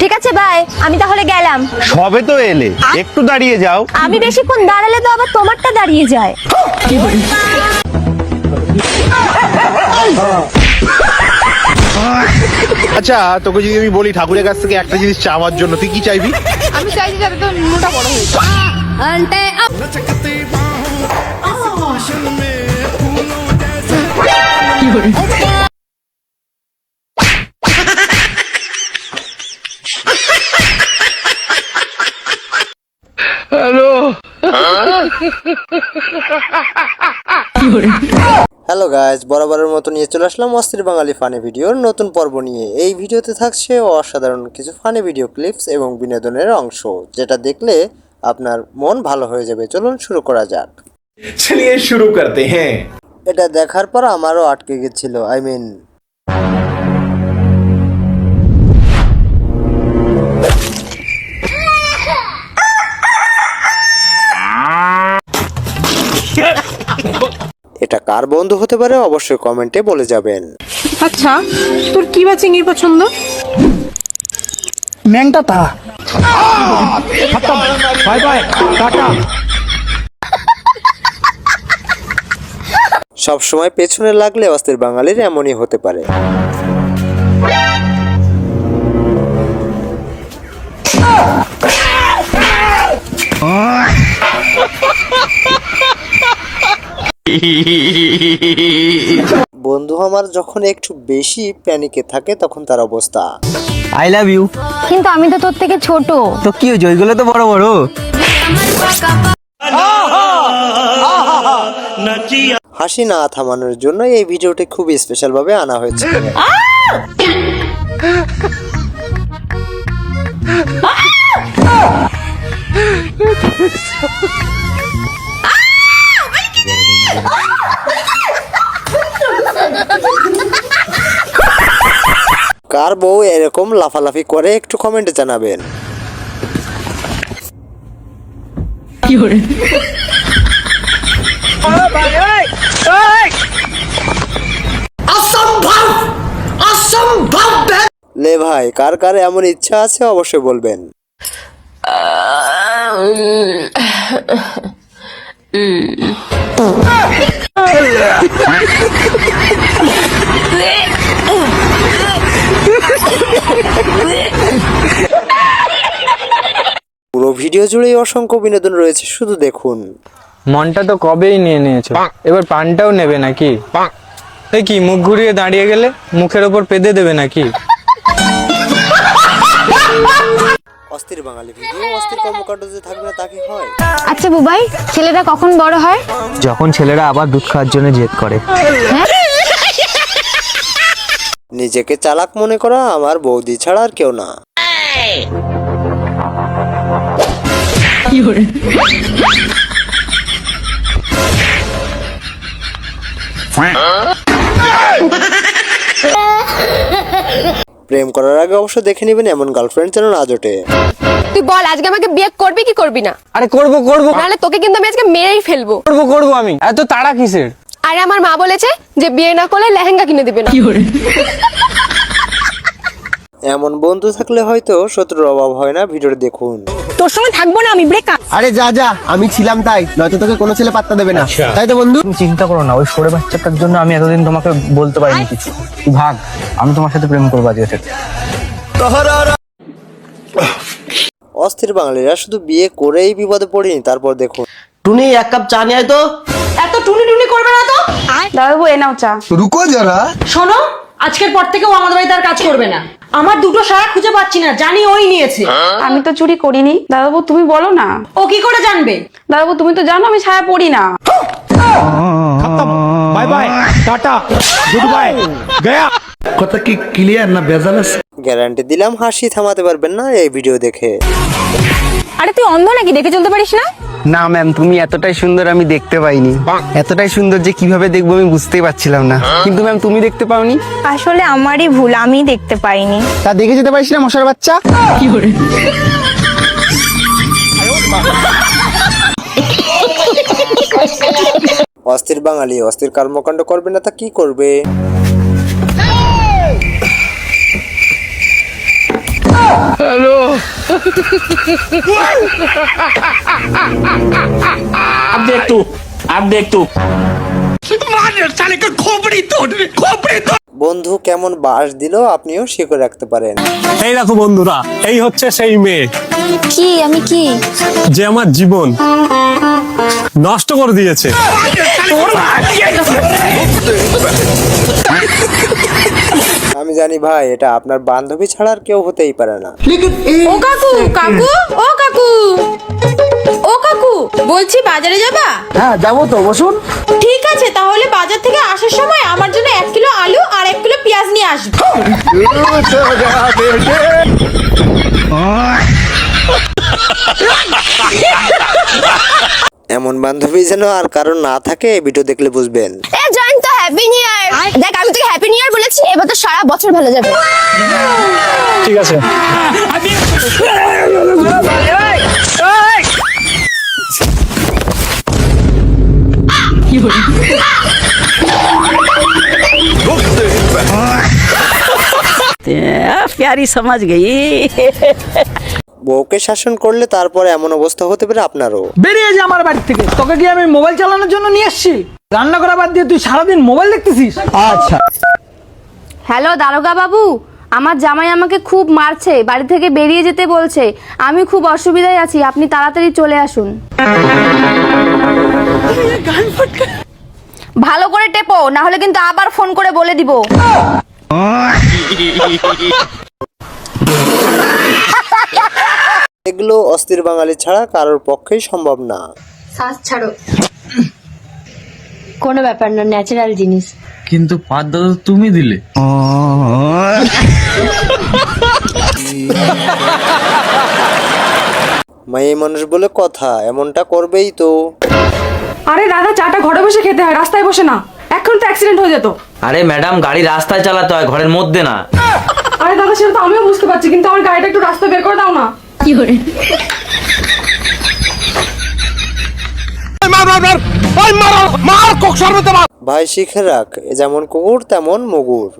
ঠিক আছে ভাই আমি তাহলে গেলাম। সবে তো এলে। একটু দাঁড়িয়ে যাও। আমি বেশিক্ষণ দাঁড়ালে তো আবার তোমারটা দাঁড়িয়ে যায়। আচ্ছা তোকে যদি আমি বলি ঠাকুরের কাছ থেকে একটা জিনিস চাওয়ার জন্য তুই কি চাইবি? আমি চাইছি যাতে তোর নুনুটা বড় হয়ে যায় হ্যালো গাইজ বরাবরের মতো নিয়ে চলে আসলাম অস্থির বাঙালি ফানি ভিডিওর নতুন পর্ব নিয়ে। এই ভিডিওতে থাকছে অসাধারণ কিছু ফানি ভিডিও ক্লিপস এবং বিনোদনের অংশ যেটা দেখলে আপনার মন ভালো হয়ে যাবে। চলুন শুরু করা যাক। চলিয়ে শুরু করতে হ্যাঁ। এটা দেখার পর আমারও আটকে গেছিল আই মিন কার বন্ধু হতে পারে অবশ্যই কমেন্টে বলে যাবেন। আচ্ছা তোর কি বা চিংড়ি পছন্দ? ম্যাংটা তা। সব সময় পেছনে লাগলে অস্থির বাঙালির এমনই হতে পারে। বন্ধু আমার যখন একটু বেশি প্যানিকে থাকে তখন তার অবস্থা। আই লাভ ইউ কিন্তু আমি তো তোর থেকে ছোট। তো কি হয়েছে? ওইগুলো তো বড় বড়। হাসি না থামানোর জন্য এই ভিডিওটি খুব স্পেশাল ভাবে আনা হয়েছে। কার বউ এরকম লাফালাফি করে একটু কমেন্টে জানাবেন। লে ভাই কার কার এমন ইচ্ছা আছে অবশ্যই বলবেন। পুরো ভিডিও জুড়েই অসংখ্য বিনোদন রয়েছে শুধু দেখুন। মনটা তো কবেই নিয়ে নিয়েছো? এবার পানটাও নেবে নাকি? এই কি মুখ ঘুরিয়ে দাঁড়িয়ে গেলে মুখের ওপর পেদে দেবে নাকি? অস্থির বাঙালি ভিডিও অস্থির কর্মকাণ্ড যে থাকবে না তা কি হয়? আচ্ছা বুবাই ছেলেটা কখন বড় হয়? যখন ছেলেরা আবার দুধ খাওয়ার জন্য জেদ করে। নিজেকে চালাক মনে করা আমার বৌদি ছাড়া আর কেউ না। প্রেম করার আগে অবশ্য দেখে নেবেন এমন গার্লফ্রেন্ড যেন না জোটে। তুই বল আজকে আমাকে বিয়ে করবি কি করবি না? আরে করব করব। নাহলে তোকে কিন্তু আমি আজকে মেরেই ফেলব। করব করব আমি। এত তাড়া কিসের? আরে আমার মা বলেছে যে বিয়ে না করলে লেহেঙ্গা কিনে দিবে না। এমন বন্ধু থাকলে হয়তো শত্রুর অভাব হয় না ভিডিওটি দেখুন। তোর সঙ্গে থাকব না আমি ব্রেকআপ আরে যা যা আমি ছিলাম তাই নয়তো তোকে কোনো ছেলে পাত্তা দেবে না। তাই তো বন্ধু? তুমি চিন্তা করো না ওই সরে বাচ্চাটার জন্য আমি এতদিন তোমাকে বলতে পারিনি কিছু। তুই ভাগ আমি তোমার সাথে প্রেম করব আজকে থেকে অস্থির বাঙালিরা শুধু বিয়ে করেই বিপদে পড়েনি তারপর দেখুন। টুনি এক কাপ চা নিয়ে আয় তো। এত টুনি টুনি করবে না তো? দাদাবু এ নাও চা। রুকো যারা শোনো আজকের পর থেকে ও আমাদের বাড়িতে আর কাজ করবে না। আমার দুটো সারা খুঁজে পাচ্ছি না জানি ওই নিয়েছে। হ্যাঁ? আমি তো চুরি করিনি। দাদাবু তুমি বলো না। ও কি করে জানবে? দাদাবু তুমি তো জানো আমি সায়া পড়ি না। Bye bye tata. Good bye. Gaya. কথা কি ক্লিয়ার না গ্যারান্টি দিলাম হাসি থামাতে পারবেন না এই ভিডিও দেখে। আরে তুই অন্ধ নাকি? দেখে চলতে পারিস না? না ম্যাম তুমি এতটাই সুন্দর আমি দেখতে পাইনি। এতটাই সুন্দর যে কীভাবে দেখব আমি বুঝতেই পারছিলাম না। কিন্তু ম্যাম তুমি দেখতে পাওনি? আসলে আমারই ভুল আমি দেখতে পাইনি। তা দেখে যেতে পারিস না মশার বাচ্চা? কি করে? অস্থির বাঙালি অস্থির কর্মকাণ্ড করবে না তা কি করবে? হ্যালো আপনি একটু আপনি একটু বন্ধু কেমন বাস দিল আপনিও শিখে রাখতে পারেন। এই দেখো বন্ধুরা এই হচ্ছে সেই মেয়ে। কি আমি কি? যে আমার জীবন নষ্ট করে দিয়েছে। জানি ভাই এটা আপনার বান্ধবী ছাড়া আর কেউ হতেই পারে না। ও কাকু কাকু ও কাকু। ও কাকু বলছি বাজারে যাবা? হ্যাঁ যাব তো বসুন। ঠিক আছে তাহলে বাজার থেকে আসার সময় আমার জন্য এক কিলো আলু আর এক কিলো পেঁয়াজ নিয়ে আসবে। এমন বান্ধবী যেন আর কারণ না থাকে এই ভিডিও দেখলে বুঝবেন। এ তো হ্যাপি নিউ দেখ আমি তোকে হ্যাপি নিউ বলেছি এবার তো সারা বছর ভালো যাবে। ঠিক আছে। প্যারি সমাজ গেই। বউকে শাসন করলে তারপরে এমন অবস্থা হতে পারে আপনারও। বেরিয়ে যা আমার বাড়ি থেকে। তোকে কি আমি মোবাইল চালানোর জন্য নিয়ে আসছি? রান্না করা বাদ দিয়ে তুই সারাদিন মোবাইল দেখতেছিস? আচ্ছা। হ্যালো দারোগা বাবু আমার জামাই আমাকে খুব মারছে বাড়ি থেকে বেরিয়ে যেতে বলছে। আমি খুব অসুবিধায় আছি আপনি তাড়াতাড়ি চলে আসুন। ভালো করে টেপো না হলে কিন্তু আবার ফোন করে বলে দিব। এগুলো অস্থির বাঙালি ছাড়া কারোর পক্ষেই সম্ভব না। শ্বাস ছাড়ো। কোনো ব্যাপার না ন্যাচারাল জিনিস। কিন্তু পাদ্দা তো তুমি দিলে। মেয়ে মানুষ বলে কথা এমনটা করবেই তো। আরে দাদা চাটা ঘরে বসে খেতে হয় রাস্তায় বসে না। এখন তো অ্যাক্সিডেন্ট হয়ে যেত। আরে ম্যাডাম গাড়ি রাস্তায় চালাতে হয় ঘরের মধ্যে না। আরে দাদা সেটা তো আমিও বুঝতে পারছি কিন্তু আমার গাড়িটা একটু রাস্তায় বের করে দাও না। কি করে? ভাই শিখে রাখ যেমন কুকুর তেমন মুগুর।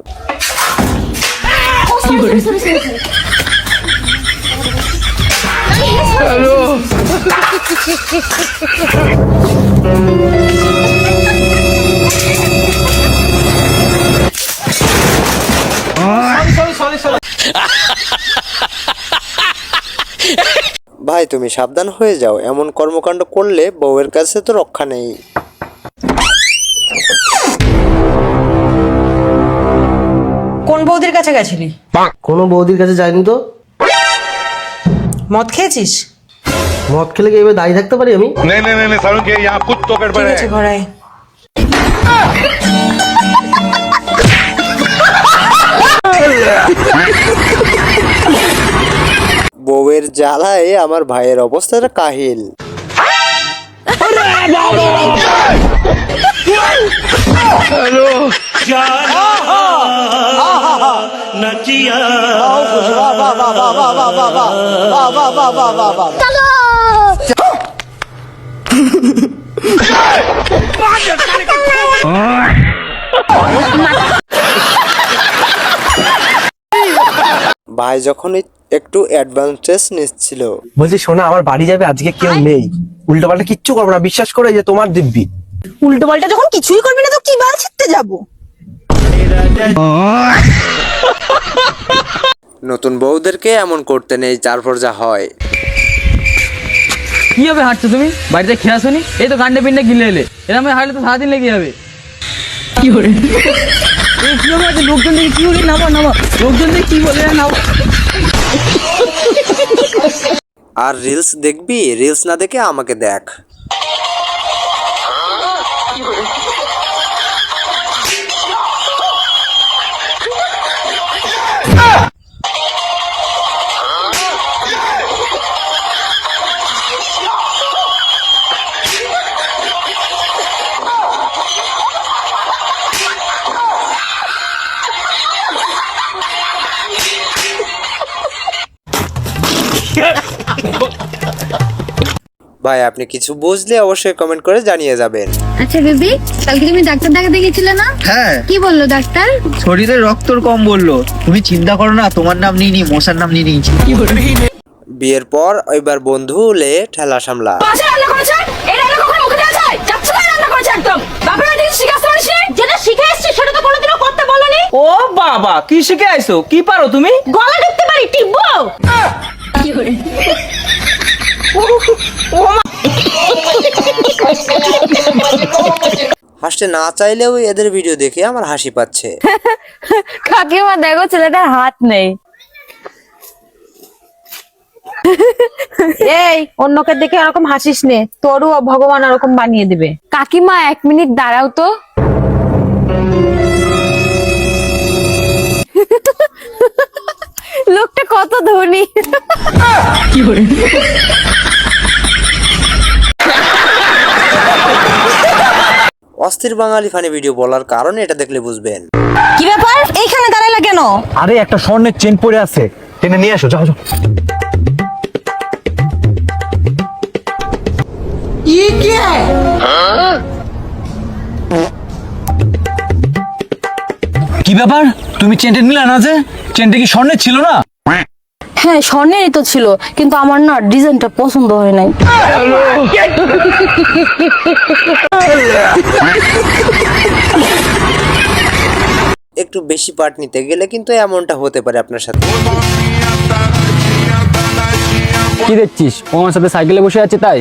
ভাই তুমি সাবধান হয়ে যাও এমন কর্মকাণ্ড করলে বউয়ের কাছে তো রক্ষা নেই কোন বৌদির কাছে গেছিলি কোনো বৌদির কাছে যাইনি তো মদ খেয়েছিস মদ খেলে কি এবার দাঁড়িয়ে থাকতে পারি আমি नहीं नहीं नहीं सारुण के यहाँ कुछ तो गड़बड़ ঠিক है আছে ঘরে আয়। বউয়ের জ্বালায় আমার ভাইয়ের অবস্থাটা কাহিল ভাই যখন একটু অ্যাডভান্টেজ নিচ্ছিল। বলছি শোনা আমার বাড়ি যাবে আজকে কেউ নেই। উল্টো পাল্টা কিচ্ছু করব না বিশ্বাস করে যে তোমার দিব্যি। উল্টো পাল্টা যখন কিছুই করবি না তো কি বাল ছিটতে যাব? নতুন বউদেরকে এমন করতে নেই তারপর যা হয়। কি হবে হাঁটছো তুমি? বাড়িতে খেয়ে আসনি? এই তো গান্ডে পিন্ডে গিলে এলে। এরকম হাঁটলে তো সারাদিন লেগে যাবে। কি করে? এই কি হবে আজকে লোকজন দেখে কি বলে? নামো নামো। লোকজন দেখে কি বলে নাও আর রিলস দেখবি? রিলস না দেখে আমাকে দেখ। ভাই আপনি কিছু বুঝলে অবশ্যই কমেন্ট করে জানিয়ে যাবেন। আচ্ছা বেবি কালকে তুমি ডাক্তার দেখাতে গেছিলে না? হ্যাঁ। কি বলল ডাক্তার? শরীরে রক্তর কম বলল। তুমি চিন্তা করো না তোমার নাম নিয়ে নি মশার নাম নিয়ে নিয়েছি বিয়ের পর এবার বন্ধু লে ঠেলা সামলা। ও বাবা কি শিখে আইছো? কি পারো তুমি? গলা ঢুকতে পারি টিপবো? হাসতে না চাইলেও এদের ভিডিও দেখে আমার হাসি পাচ্ছে। কাকিমা দেখো ছেলেটার হাত নেই। এই অন্যকে দেখে এরকম হাসিস নে। তোরও ভগবান এরকম বানিয়ে দিবে। কাকিমা এক মিনিট দাঁড়াও তো। অস্থির বাঙালি ফানি ভিডিও বলার কারণে এটা দেখলে বুঝবেন। কি ব্যাপার? এইখানে দাঁড়াইলা কেন? আরে একটা স্বর্ণের চেন পড়ে আছে। টেনে নিয়ে আসো যাও যাও। কি ব্যাপার? তুমি চেনটা নিলে না যে? চেনটা কি স্বর্ণের ছিল না? হ্যাঁ স্বর্ণেরই তো ছিল কিন্তু আমার না ডিজাইনটা পছন্দ হয় নাই। একটু বেশি পার্ট নিতে গেলে কিন্তু এমনটা হতে পারে আপনার সাথে। কি দেখছিস? ও আমার সাথে সাইকেলে বসে আছে তাই?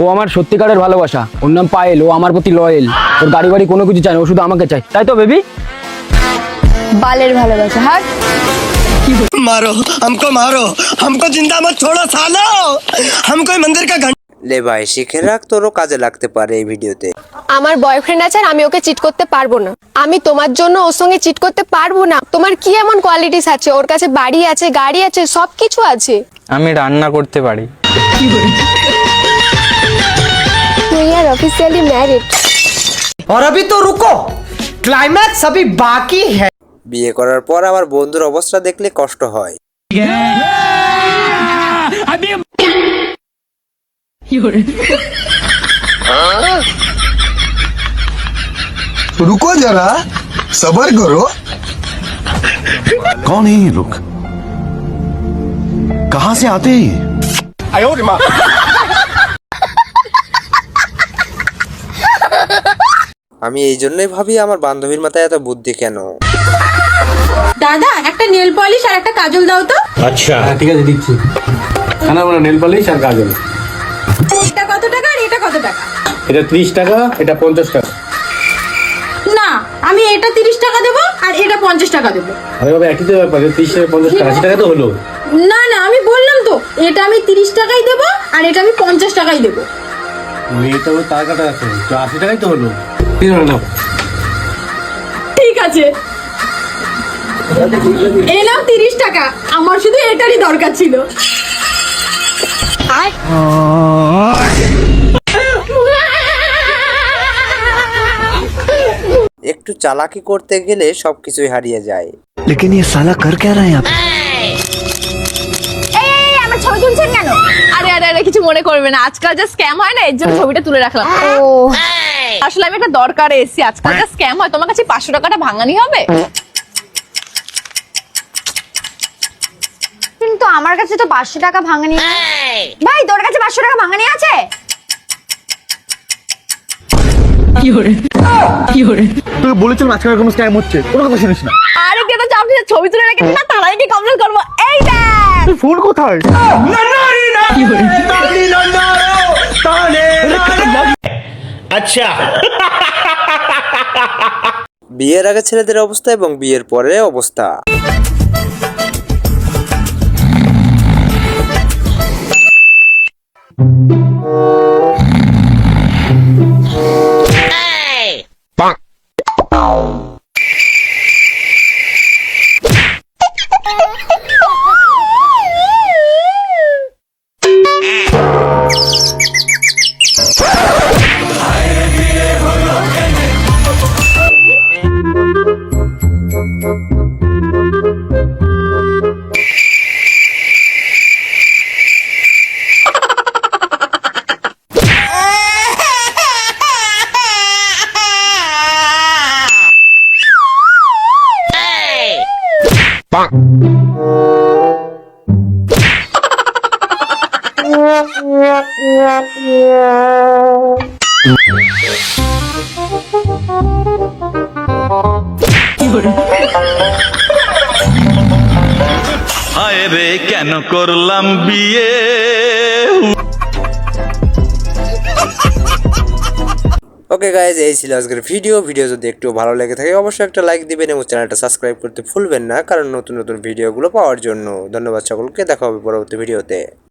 ও আমার সত্যিকারের ভালোবাসা। ওর নাম পায়েল ও আমার প্রতি লয়েল ওর গাড়ি বাড়ি কোনো কিছু চায় না ও শুধু আমাকে চায়। তাই তো বেবি বালের ভালোবাসা হাট। मारो हमको मारो हमको जिंदा मत छोड़ो सालो हम कोई मंदिर का লে ভাই শিখে রাখ তোরও কাজে লাগতে পারে এই ভিডিওতে আমার বয়ফ্রেন্ড আছে আর আমি ওকে চিট করতে পারবো না আমি তোমার জন্য ওর সঙ্গে চিট করতে পারবো না তোমার কি এমন কোয়ালিটিস আছে ওর কাছে বাড়ি আছে গাড়ি আছে সব কিছু আছে আমি রান্না করতে পারি তুই আর অফিসিয়ালি ম্যারিড और अभी तो रुको क्लाइमैक्स अभी बाकी है বিয়ে করার পর আমার বন্ধুর অবস্থা দেখলে কষ্ট হয় रुको जरा सबर करो कौन है ये लोग कहाँ से आते हैं ये আমি এই জন্যই ভাবি আমার বান্ধবীর মাথায় এত বুদ্ধি কেন দাদা একটা নেল পলিশ আর একটা কাজল দাও তো। আচ্ছা। ঠিক আছে দিচ্ছি। খানা বলো নেল পালিশ আর কাজল। এটা কত টাকা আর এটা কত টাকা? এটা ত্রিশ টাকা এটা পঞ্চাশ টাকা। না আমি এটা তিরিশ টাকা দেবো আর এটা পঞ্চাশ টাকা দেবো। আরে বাবা একই তো ব্যাপার ত্রিশ টাকা পঞ্চাশ টাকা আশি টাকা তো হলো। না না আমি বললাম তো এটা আমি তিরিশ টাকাই দেবো আর এটা আমি পঞ্চাশ টাকাই দেবো। এটা ওর তার কাটা আছে তো আশি টাকাই তো হলো। ঠিক আছে। ঠিক আছে। এলাম তিরিশ টাকা আমার শুধু এটারই দরকার ছিল একটু চালাকি করতে গেলে সবকিছুই হারিয়ে যায় लेकिन ये साला कर क्या रहा है यहाँ আমার ছবি তুলছেন কেন আরে আরে আরে কিছু মনে করবে না আজকাল যা স্ক্যাম হয় না এর জন্য ছবিটা তুলে রাখলাম ও আসলে আমি একটা দরকারে এসেছি আজকাল যা স্ক্যাম হয় তোমার কাছে পাঁচশো টাকাটা ভাঙানি হবে কিন্তু আমার কাছে তো পাঁচশো টাকা ভাঙানি ভাই তোর কাছে পাঁচশো টাকা ভাঙানি আছে? তোকে বলেছিলাম আজকাল কোনো স্ক্যাম হচ্ছে কোনো কথা শুনিস না। আরে কেন চাপনি ছবি তুলে রেখেছি না? তারাই কি কমপ্লেন করব? এই দেখ! ফোন কোথায়? বিয়ের আগে ছেলেদের অবস্থা এবং বিয়ের পরে অবস্থা। 哎，棒！হায় রে, কেন করলাম বিয়ে? ওকে গাইজ এই ছিল আজকের ভিডিও ভিডিও যদি একটু ভালো লেগে থাকে, অবশ্যই একটা লাইক দিবেন এবং চ্যানেলটা সাবস্ক্রাইব করতে ভুলবেন না, কারণ নতুন নতুন ভিডিওগুলো পাওয়ার জন্য। ধন্যবাদ সকলকে, দেখা হবে পরবর্তী ভিডিওতে